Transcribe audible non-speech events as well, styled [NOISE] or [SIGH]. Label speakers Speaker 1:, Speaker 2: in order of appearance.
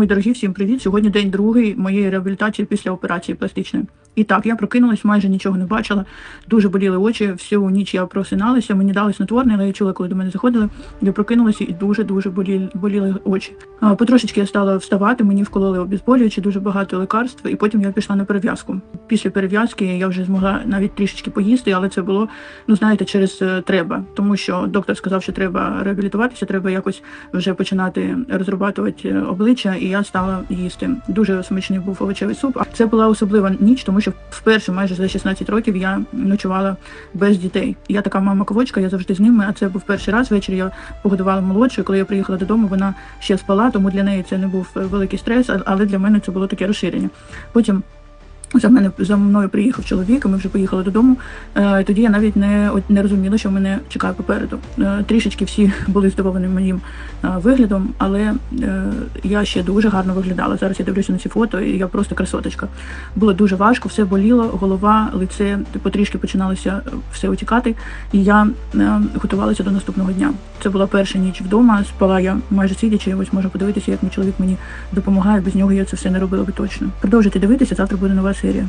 Speaker 1: Мої дорогі, всім привіт! Сьогодні день другий моєї реабілітації після операції пластичної. І так, я прокинулась, майже нічого не бачила. Дуже боліли очі. Всю ніч я просиналася. Мені дали снотворне, але я чула, коли до мене заходили. Я прокинулася і дуже дуже боліли, боліли очі. Потрошечки я стала вставати. Мені вкололи обезболюючі, дуже багато лекарств, і потім я пішла на перев'язку. Після перев'язки я вже змогла навіть трішечки поїсти, але це було, ну знаєте, через е, треба, тому що доктор сказав, що треба реабілітуватися, треба якось вже починати розрабатувати е, обличчя, і я стала їсти. Дуже смачний був овочевий суп. А Це була особлива ніч, тому що вперше майже за 16 років я ночувала без дітей. Я така мама ковочка, я завжди з ними. А це був перший раз. Ввечері я погодувала молодшу. Коли я приїхала додому, вона ще спала, тому для неї це не був е, великий стрес, але для мене це було таке розширення. Потім. За мене за мною приїхав чоловік, і ми вже поїхали додому. Е, тоді я навіть не не розуміла, що мене чекає попереду. Е, трішечки всі [LAUGHS] були здивовані моїм е, виглядом, але е, я ще дуже гарно виглядала. Зараз я дивлюся на ці фото, і я просто красоточка. Було дуже важко, все боліло, голова, лице потрішки починалося е, все утікати. І я е, готувалася до наступного дня. Це була перша ніч вдома. Спала я майже сидячи. Ось можу подивитися, як мій чоловік мені допомагає. Без нього я це все не робила би точно. Продовжуйте дивитися. Завтра буде нова серія.